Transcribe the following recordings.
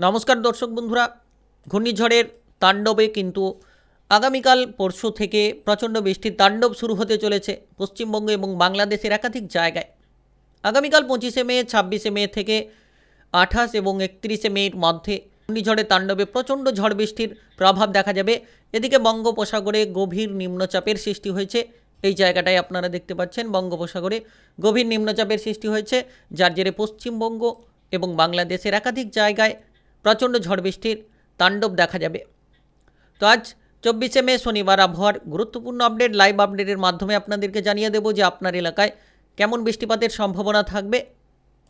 নমস্কার দর্শক বন্ধুরা, ঘূর্ণিঝড়ের তাণ্ডবে কিন্তু আগামীকাল পরশু থেকে প্রচণ্ড বৃষ্টির তাণ্ডব শুরু হতে চলেছে পশ্চিমবঙ্গ এবং বাংলাদেশের একাধিক জায়গায়। আগামীকাল পঁচিশে মে, ছাব্বিশে মে থেকে আঠাশ এবং একত্রিশে মের মধ্যে ঘূর্ণিঝড়ের তাণ্ডবে প্রচণ্ড ঝড় বৃষ্টির প্রভাব দেখা যাবে। এদিকে বঙ্গোপসাগরে গভীর নিম্নচাপের সৃষ্টি হয়েছে, এই জায়গাটায় আপনারা দেখতে পাচ্ছেন, বঙ্গোপসাগরে গভীর নিম্নচাপের সৃষ্টি হয়েছে, যার জেরে পশ্চিমবঙ্গ এবং বাংলাদেশের একাধিক জায়গায় প্রচণ্ড ঝড় বৃষ্টির তাণ্ডব দেখা যাবে। তো আজ চব্বিশে মে শনিবার, আবহাওয়ার গুরুত্বপূর্ণ আপডেট, লাইভ আপডেটের মাধ্যমে আপনাদেরকে জানিয়ে দেবো যে আপনার এলাকায় কেমন বৃষ্টিপাতের সম্ভাবনা থাকবে।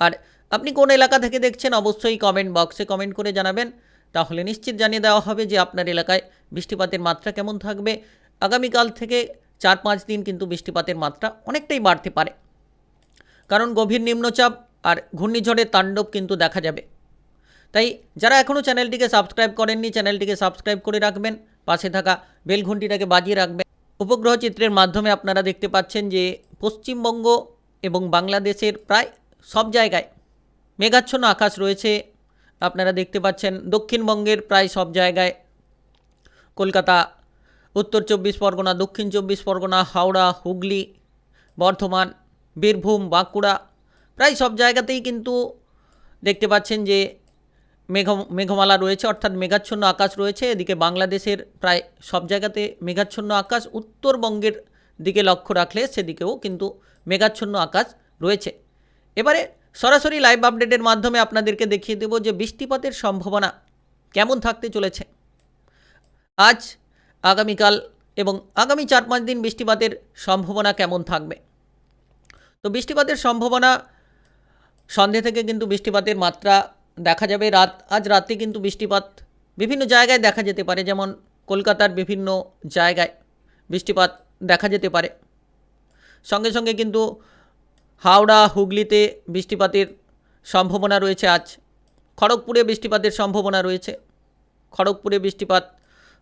আর আপনি কোন এলাকা থেকে দেখছেন অবশ্যই কমেন্ট বক্সে কমেন্ট করে জানাবেন। তাহলে নিশ্চিত জানিয়ে দেওয়া হবে যে আপনার এলাকায় বৃষ্টিপাতের মাত্রা কেমন থাকবে। আগামীকাল থেকে চার পাঁচ দিন কিন্তু বৃষ্টিপাতের মাত্রা অনেকটাই বাড়তে পারে। কারণ গভীর নিম্নচাপ আর ঘূর্ণিঝড়ের তাণ্ডব কিন্তু দেখা যাবে। তাই যারা এখনও চ্যানেলটিকে সাবস্ক্রাইব করেননি, চ্যানেলটিকে সাবস্ক্রাইব করে রাখবেন, পাশে থাকা বেল ঘন্টিটাকে বাজিয়ে রাখবেন। উপগ্রহ চিত্রের মাধ্যমে আপনারা দেখতে পাচ্ছেন যে পশ্চিমবঙ্গ এবং বাংলাদেশের প্রায় সব জায়গায় মেঘাচ্ছন্ন আকাশ রয়েছে। আপনারা দেখতে পাচ্ছেন দক্ষিণবঙ্গের প্রায় সব জায়গায় কলকাতা, উত্তর চব্বিশ পরগনা, দক্ষিণ চব্বিশ পরগনা, হাওড়া, হুগলি, বর্ধমান, বীরভূম, বাঁকুড়া, প্রায় সব জায়গাতেই কিন্তু দেখতে পাচ্ছেন যে মেঘ মেঘমালা রয়েছে, অর্থাৎ মেঘাচ্ছন্ন আকাশ রয়েছে। এদিকে বাংলাদেশের প্রায় সব জায়গাতে মেঘাচ্ছন্ন আকাশ, উত্তরবঙ্গের দিকে লক্ষ্য রাখলে সেদিকেও কিন্তু মেঘাচ্ছন্ন আকাশ রয়েছে। এবারে সরাসরি লাইভ আপডেটের মাধ্যমে আপনাদেরকে দেখিয়ে দেব যে বৃষ্টিপাতের সম্ভাবনা কেমন থাকতে চলেছে। আজ, আগামীকাল এবং আগামী চার পাঁচ দিন বৃষ্টিপাতের সম্ভাবনা কেমন থাকবে? তো বৃষ্টিপাতের সম্ভাবনা সন্ধে থেকে কিন্তু বৃষ্টিপাতের মাত্রা দেখা যাবে রাত, আজ রাতে কিন্তু বৃষ্টিপাত বিভিন্ন জায়গায় দেখা যেতে পারে, যেমন কলকাতার বিভিন্ন জায়গায় বৃষ্টিপাত দেখা যেতে পারে। সঙ্গে সঙ্গে কিন্তু হাওড়া, হুগলিতে বৃষ্টিপাতের সম্ভাবনা রয়েছে আজ। খড়গপুরে বৃষ্টিপাতের সম্ভাবনা রয়েছে। খড়গপুরে বৃষ্টিপাত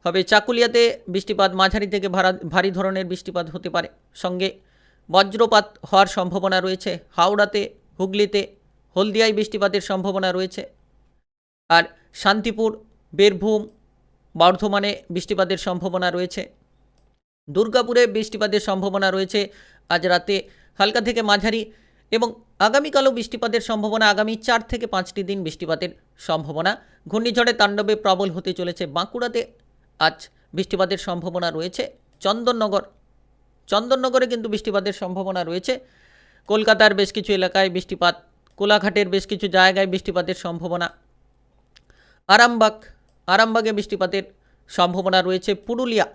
হবে, চাকুলিয়াতে বৃষ্টিপাত, মাঝারি থেকে ভাড়া ভারী ধরনের বৃষ্টিপাত হতে পারে। সঙ্গে বজ্রপাত হওয়ার সম্ভাবনা রয়েছে। হাওড়াতে, হুগলিতে হলদিয়ায় বৃষ্টিপাতের সম্ভাবনা রয়েছে। আর শান্তিপুর, বীরভূম, বর্ধমানে বৃষ্টিপাতের সম্ভাবনা রয়েছে। দুর্গাপুরে বৃষ্টিপাতের সম্ভাবনা রয়েছে আজ রাতে হালকা থেকে মাঝারি এবং আগামীকালও বৃষ্টিপাতের সম্ভাবনা, আগামী চার থেকে পাঁচটি দিন বৃষ্টিপাতের সম্ভাবনা। ঘূর্ণিঝড়ে তাণ্ডবে প্রবল হতে চলেছে বাঁকুড়াতে। আজ বৃষ্টিপাতের সম্ভাবনা রয়েছে। চন্দননগর, চন্দননগরে কিন্তু বৃষ্টিপাতের সম্ভাবনা রয়েছে। কলকাতার বেশ কিছু এলাকায় বৃষ্টিপাত কোলাঘাটের বেশ কিছু জায়গায় বৃষ্টিপাতের সম্ভাবনা। আরামবাগ, আরামবাগে বৃষ্টিপাতের সম্ভাবনা রয়েছে পুরুলিয়া।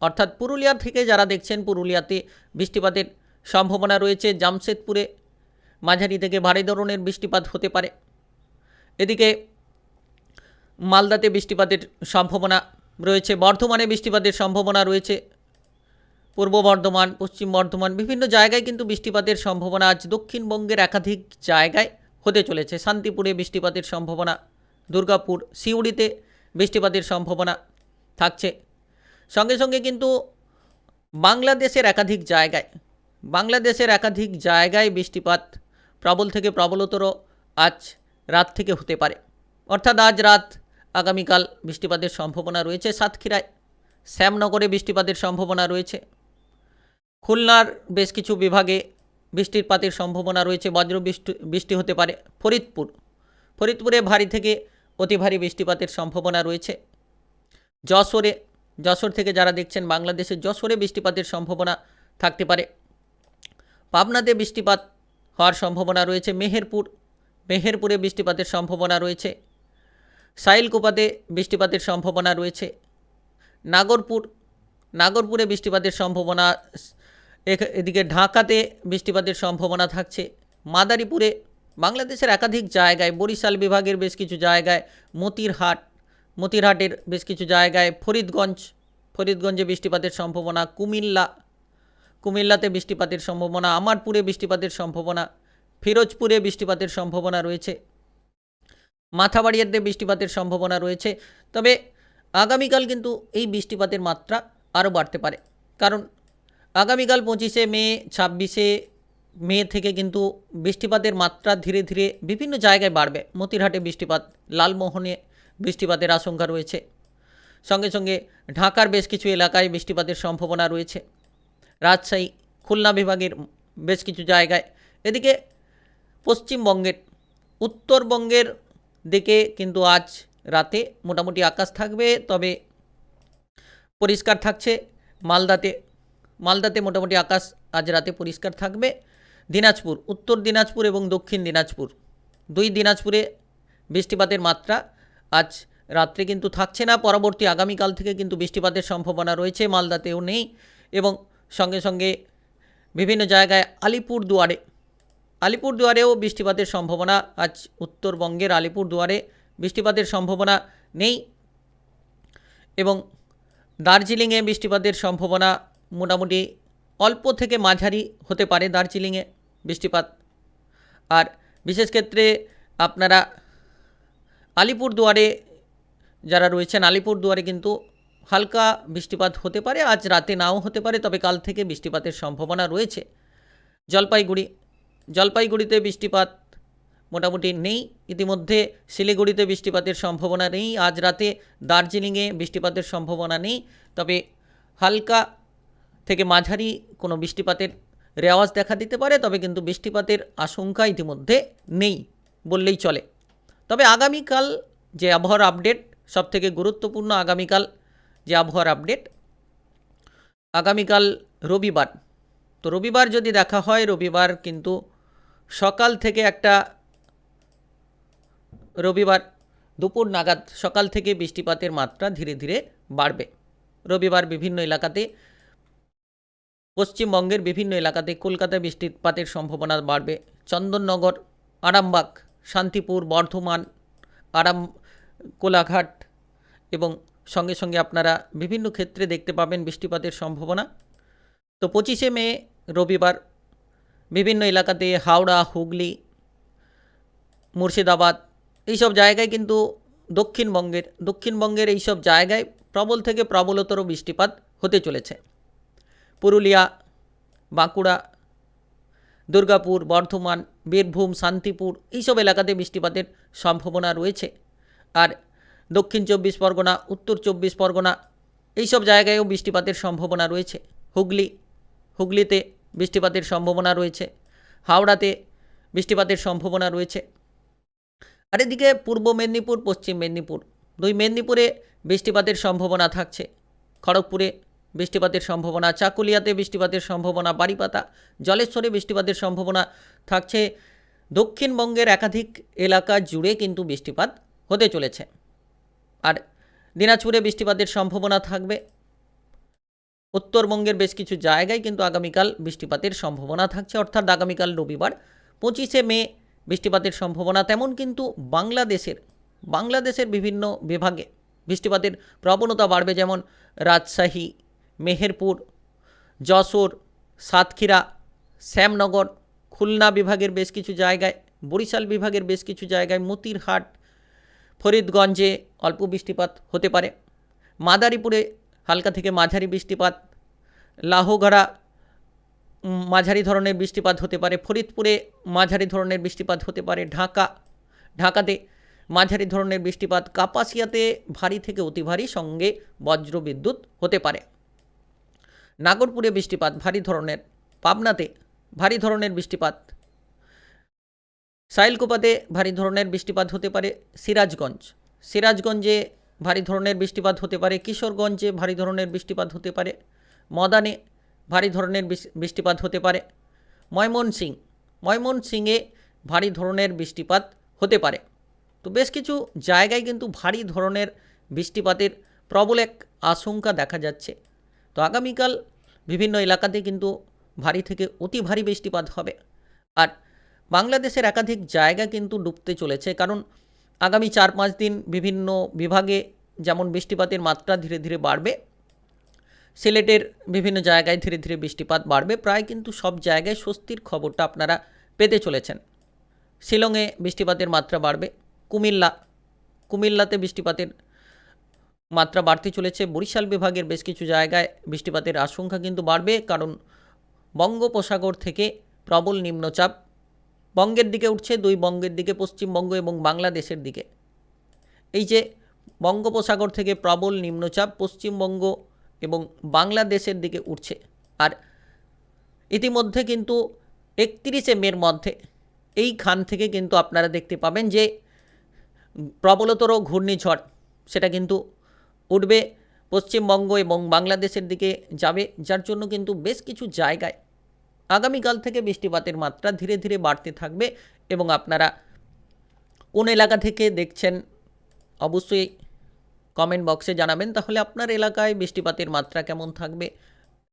অর্থাৎ পুরুলিয়া থেকে যারা দেখছেন, পুরুলিয়াতে বৃষ্টিপাতের সম্ভাবনা রয়েছে। জামশেদপুরে, মাঝারি থেকে ভারী ধরনের বৃষ্টিপাত হতে পারে। এদিকে মালদাতে বৃষ্টিপাতের সম্ভাবনা রয়েছে, বর্ধমানে বৃষ্টিপাতের সম্ভাবনা রয়েছে। পূর্ব বর্ধমান, পশ্চিম বর্ধমান, বিভিন্ন জায়গায় কিন্তু বৃষ্টিপাতের সম্ভাবনা আজ দক্ষিণবঙ্গের একাধিক জায়গায় হতে চলেছে। শান্তিপুরে বৃষ্টিপাতের সম্ভাবনা, দুর্গাপুর, সিউড়িতে বৃষ্টিপাতের সম্ভাবনা থাকছে। সঙ্গে সঙ্গে কিন্তু বাংলাদেশের একাধিক জায়গায়, বাংলাদেশের একাধিক জায়গায় বৃষ্টিপাত প্রবল থেকে প্রবলতর আজ রাত থেকে হতে পারে। অর্থাৎ আজ রাত আগামীকাল বৃষ্টিপাতের সম্ভাবনা রয়েছে। সাতক্ষীরায়, শ্যামনগরে বৃষ্টিপাতের সম্ভাবনা রয়েছে। খুলনার বেশ কিছু বিভাগে বৃষ্টিপাতের সম্ভাবনা রয়েছে। বজ্র বৃষ্টি হতে পারে ফরিদপুর। ফরিদপুরে ভারী থেকে অতি ভারী বৃষ্টিপাতের সম্ভাবনা রয়েছে। যশোরে, যশোর থেকে যারা দেখছেন, বাংলাদেশের যশোরে বৃষ্টিপাতের সম্ভাবনা থাকতে পারে। পাবনাতে বৃষ্টিপাত হওয়ার সম্ভাবনা রয়েছে। মেহেরপুর, মেহেরপুরে বৃষ্টিপাতের সম্ভাবনা রয়েছে। সাইলকুপাতে বৃষ্টিপাতের সম্ভাবনা রয়েছে। নাগরপুর, নাগরপুরে বৃষ্টিপাতের সম্ভাবনা এদিকে ঢাকাতে বৃষ্টিপাতের সম্ভাবনা থাকছে। মাদারীপুরে বাংলাদেশের একাধিক জায়গায়, বরিশাল বিভাগের বেশ কিছু জায়গায় মতিরহাট, মতিরহাটের বেশ কিছু জায়গায় ফরিদগঞ্জ, ফরিদগঞ্জে বৃষ্টিপাতের সম্ভাবনা, কুমিল্লা, কুমিল্লাতে বৃষ্টিপাতের সম্ভাবনা, আমারপুরে বৃষ্টিপাতের সম্ভাবনা, ফিরোজপুরে বৃষ্টিপাতের সম্ভাবনা রয়েছে। মাথাবাড়িয়াতে বৃষ্টিপাতের সম্ভাবনা রয়েছে। তবে আগামীকাল কিন্তু এই বৃষ্টিপাতের মাত্রা আরও বাড়তে পারে। কারণ আগামীকাল পঁচিশে মে, ছাব্বিশে মে থেকে কিন্তু বৃষ্টিপাতের মাত্রা ধীরে ধীরে বিভিন্ন জায়গায় বাড়বে। মতিরহাটে বৃষ্টিপাত, লালমোহনে বৃষ্টিপাতের আশঙ্কা রয়েছে। সঙ্গে সঙ্গে ঢাকার বেশ কিছু এলাকায় বৃষ্টিপাতের সম্ভাবনা রয়েছে। রাজশাহী, খুলনা বিভাগের বেশ কিছু জায়গায়। এদিকে পশ্চিমবঙ্গের, উত্তরবঙ্গের দিকে কিন্তু আজ রাতে মোটামুটি আকাশ থাকবে, তবে পরিষ্কার থাকছে। মালদাতে মালদাতে মোটামুটি আকাশ আজ রাতে পরিষ্কার থাকবে। দিনাজপুর, উত্তর দিনাজপুর এবং দক্ষিণ দিনাজপুর। দুই দিনাজপুরে বৃষ্টিপাতের মাত্রা আজ রাত্রে কিন্তু থাকছে না। পরবর্তী আগামীকাল থেকে কিন্তু বৃষ্টিপাতের সম্ভাবনা রয়েছে, মালদাতেও নেই এবং সঙ্গে সঙ্গে বিভিন্ন জায়গায় আলিপুর দুয়ারে আলিপুর দুয়ারেও বৃষ্টিপাতের সম্ভাবনা আজ উত্তরবঙ্গের আলিপুর দুয়ারে বৃষ্টিপাতের সম্ভাবনা নেই এবং দার্জিলিংয়ে বৃষ্টিপাতের সম্ভাবনা মোটামুটি অল্প থেকে মাঝারি হতে পারে দার্জিলিংয়ে বৃষ্টিপাত। আর বিশেষ ক্ষেত্রে আপনারা আলিপুরদুয়ারে যারা রয়েছেন, আলিপুরদুয়ারে কিন্তু হালকা বৃষ্টিপাত হতে পারে, আজ রাতে নাও হতে পারে, তবে কাল থেকে বৃষ্টিপাতের সম্ভাবনা রয়েছে। জলপাইগুড়ি, জলপাইগুড়িতে বৃষ্টিপাত মোটামুটি নেই, ইতিমধ্যে শিলিগুড়িতে বৃষ্টিপাতের সম্ভাবনা নেই, আজ রাতে দার্জিলিংয়ে বৃষ্টিপাতের সম্ভাবনা নেই, তবে হালকা থেকে মাঝারি কোনো বৃষ্টিপাতের রেওয়াজ দেখা দিতে পারে, তবে কিন্তু বৃষ্টিপাতের আশঙ্কা ইতিমধ্যে নেই বললেই চলে। তবে আগামীকাল যে আবহাওয়ার আপডেট, সবথেকে গুরুত্বপূর্ণ আগামীকাল যে আবহাওয়ার আপডেট, আগামীকাল রবিবার। তো রবিবার যদি দেখা হয়, রবিবার কিন্তু সকাল থেকে একটা রবিবার দুপুর নাগাদ সকাল থেকে বৃষ্টিপাতের মাত্রা ধীরে ধীরে বাড়বে। রবিবার বিভিন্ন এলাকাতে পশ্চিমবঙ্গের বিভিন্ন এলাকাতে কলকাতায় বৃষ্টিপাতের সম্ভাবনা বাড়বে। চন্দননগর, আরামবাগ, শান্তিপুর, বর্ধমান, আরাম, কোলাঘাট এবং সঙ্গে সঙ্গে আপনারা বিভিন্ন ক্ষেত্রে দেখতে পাবেন বৃষ্টিপাতের সম্ভাবনা। তো পঁচিশে মে, রবিবার বিভিন্ন এলাকাতে হাওড়া, হুগলি, মুর্শিদাবাদ এইসব জায়গায় কিন্তু দক্ষিণবঙ্গের দক্ষিণবঙ্গের এইসব জায়গায় প্রবল থেকে প্রবলতর বৃষ্টিপাত হতে চলেছে। পুরুলিয়া, বাঁকুড়া, দুর্গাপুর, বর্ধমান, বীরভূম, শান্তিপুর এইসব এলাকাতে বৃষ্টিপাতের সম্ভাবনা রয়েছে। আর দক্ষিণ চব্বিশ পরগনা, উত্তর চব্বিশ পরগনা এইসব জায়গায়ও বৃষ্টিপাতের সম্ভাবনা রয়েছে। হুগলি, হুগলিতে বৃষ্টিপাতের সম্ভাবনা রয়েছে। হাওড়াতে বৃষ্টিপাতের সম্ভাবনা রয়েছে। আর এদিকে পূর্ব মেদিনীপুর, পশ্চিম মেদিনীপুর দুই মেদিনীপুরে বৃষ্টিপাতের সম্ভাবনা থাকছে। খড়গপুরে বৃষ্টিপাতের সম্ভাবনা, চাকুলিয়াতে বৃষ্টিপাতের সম্ভাবনা বাড়িপাতা জলেশ্বরে বৃষ্টিপাতের সম্ভাবনা থাকছে। দক্ষিণবঙ্গের একাধিক এলাকা জুড়ে কিন্তু বৃষ্টিপাত হতে চলেছে। আর দিনাজপুরে বৃষ্টিপাতের সম্ভাবনা থাকবে। উত্তরবঙ্গের বেশ কিছু জায়গায় কিন্তু আগামীকাল বৃষ্টিপাতের সম্ভাবনা থাকছে। অর্থাৎ আগামীকাল রবিবার পঁচিশে মে বৃষ্টিপাতের সম্ভাবনা। তেমন কিন্তু বাংলাদেশের বাংলাদেশের বিভিন্ন বিভাগে বৃষ্টিপাতের প্রবণতা বাড়বে, যেমন রাজশাহী মেহেরপুর, যশোর, সাতক্ষীরা, শ্যামনগর, খুলনা বিভাগের বেশ কিছু জায়গায়, বরিশাল বিভাগের বেশ কিছু জায়গায় মতিরহাট, ফরিদগঞ্জে অল্প বৃষ্টিপাত হতে পারে। মাদারীপুরে হালকা থেকে মাঝারি বৃষ্টিপাত। লাহোগড়া মাঝারি ধরনের বৃষ্টিপাত হতে পারে। ফরিদপুরে মাঝারি ধরনের বৃষ্টিপাত হতে পারে। ঢাকা, ঢাকাতে মাঝারি ধরনের বৃষ্টিপাত। কাপাসিয়াতে ভারী থেকে অতি ভারী সঙ্গে বজ্র বিদ্যুৎ হতে পারে। নাগরপুরে বৃষ্টিপাত, ভারী ধরনের। পাবনাতে ভারী ধরনের বৃষ্টিপাত। সাইলকোপাতে ভারী ধরনের বৃষ্টিপাত হতে পারে সিরাজগঞ্জ। সিরাজগঞ্জে ভারী ধরনের বৃষ্টিপাত হতে পারে কিশোরগঞ্জে ভারী ধরনের বৃষ্টিপাত হতে পারে। মদানে ভারী ধরনের বৃষ্টিপাত হতে পারে। ময়মনসিং ময়মনসিংয়ে ভারী ধরনের বৃষ্টিপাত হতে পারে। তো বেশ কিছু জায়গায় কিন্তু ভারী ধরনের বৃষ্টিপাতের প্রবল এক আশঙ্কা দেখা যাচ্ছে। তো আগামীকাল বিভিন্ন এলাকাতে কিন্তু ভারী থেকে অতি ভারী বৃষ্টিপাত হবে। আর বাংলাদেশের একাধিক জায়গা কিন্তু ডুবতে চলেছে, কারণ আগামী চার পাঁচ দিন বিভিন্ন বিভাগে যেমন বৃষ্টিপাতের মাত্রা ধীরে ধীরে বাড়বে, সিলেটের বিভিন্ন জায়গায় ধীরে ধীরে বৃষ্টিপাত বাড়বে, প্রায় কিন্তু সব জায়গায় স্বস্তির খবরটা আপনারা পেতে চলেছেন। শিলংয়ে বৃষ্টিপাতের মাত্রা বাড়বে, কুমিল্লা, কুমিল্লাতে বৃষ্টিপাতের মাত্রা বাড়তে চলেছে। বরিশাল বিভাগের বেশ কিছু জায়গায় বৃষ্টিপাতের আশঙ্কা কিন্তু বাড়বে, কারণ বঙ্গোপসাগর থেকে প্রবল নিম্নচাপ। বঙ্গের দিকে উঠছে, দুই বঙ্গের দিকে পশ্চিমবঙ্গ এবং বাংলাদেশের দিকে। এই যে বঙ্গোপসাগর থেকে প্রবল নিম্নচাপ, পশ্চিমবঙ্গ এবং বাংলাদেশের দিকে উঠছে। আর ইতিমধ্যে কিন্তু একত্রিশে মের মধ্যে এই খান থেকে কিন্তু আপনারা দেখতে পাবেন যে প্রবলতর ঘূর্ণিঝড়, সেটা কিন্তু উঠবে পশ্চিমবঙ্গ এবং বাংলাদেশের দিকে যাবে, যার জন্য কিন্তু বেশ কিছু জায়গায় আগামীকাল থেকে বৃষ্টিপাতের মাত্রা ধীরে ধীরে বাড়তে থাকবে এবং আপনারা কোন এলাকা থেকে দেখছেন অবশ্যই কমেন্ট বক্সে জানাবেন। তাহলে আপনার এলাকায় বৃষ্টিপাতের মাত্রা কেমন থাকবে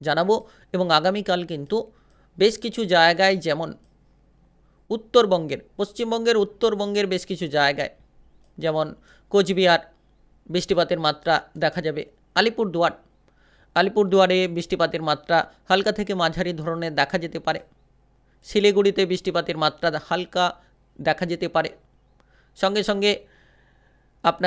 জানাব এবং আগামীকাল কিন্তু বেশ কিছু জায়গায় যেমন উত্তরবঙ্গের, পশ্চিমবঙ্গের উত্তরবঙ্গের বেশ কিছু জায়গায় যেমন কোচবিহার বৃষ্টিপাতের মাত্রা দেখা যাবে। আলিপুরদুয়ার। আলিপুরদুয়ারে বৃষ্টিপাতের মাত্রা হালকা থেকে মাঝারি ধরনের দেখা যেতে পারে। শিলিগুড়িতে বৃষ্টিপাতের মাত্রা হালকা দেখা যেতে পারে। সঙ্গে সঙ্গে আপনার